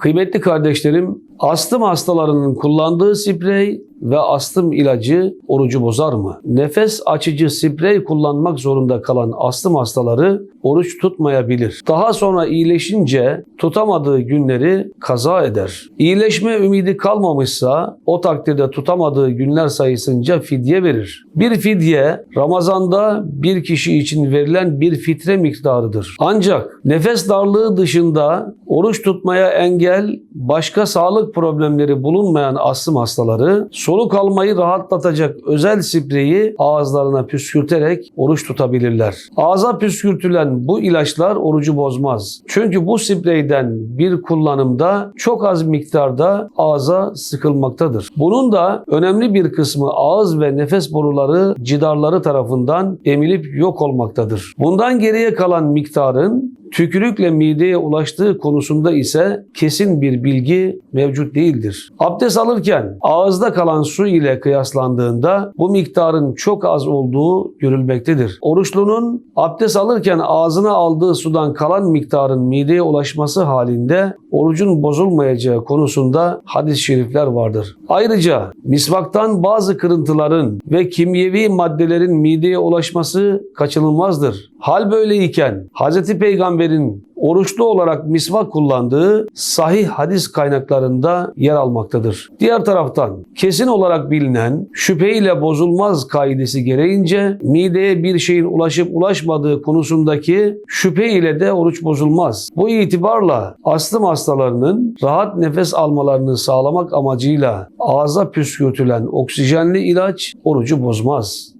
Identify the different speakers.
Speaker 1: Kıymetli kardeşlerim, astım hastalarının kullandığı sprey ve astım ilacı orucu bozar mı? Nefes açıcı sprey kullanmak zorunda kalan astım hastaları oruç tutmayabilir. Daha sonra iyileşince tutamadığı günleri kaza eder. İyileşme ümidi kalmamışsa o takdirde tutamadığı günler sayısınca fidye verir. Bir fidye Ramazan'da bir kişi için verilen bir fitre miktarıdır. Ancak nefes darlığı dışında oruç tutmaya engel, başka sağlık problemleri bulunmayan astım hastaları soluk almayı rahatlatacak özel spreyi ağızlarına püskürterek oruç tutabilirler. Ağza püskürtülen bu ilaçlar orucu bozmaz. Çünkü bu spreyden bir kullanımda çok az miktarda ağza sıkılmaktadır. Bunun da önemli bir kısmı ağız ve nefes boruları cidarları tarafından emilip yok olmaktadır. Bundan geriye kalan miktarın tükürükle mideye ulaştığı konusunda ise kesin bir bilgi mevcut değildir. Abdest alırken ağızda kalan su ile kıyaslandığında bu miktarın çok az olduğu görülmektedir. Oruçlunun abdest alırken ağzına aldığı sudan kalan miktarın mideye ulaşması halinde orucun bozulmayacağı konusunda hadis-i şerifler vardır. Ayrıca misvaktan bazı kırıntıların ve kimyevi maddelerin mideye ulaşması kaçınılmazdır. Hal böyleyken Hz. Peygamber'in oruçlu olarak misvak kullandığı sahih hadis kaynaklarında yer almaktadır. Diğer taraftan kesin olarak bilinen şüpheyle bozulmaz kaidesi gereğince mideye bir şeyin ulaşıp ulaşmadığı konusundaki şüphe ile de oruç bozulmaz. Bu itibarla astım hastalarının rahat nefes almalarını sağlamak amacıyla ağza püskürtülen oksijenli ilaç orucu bozmaz.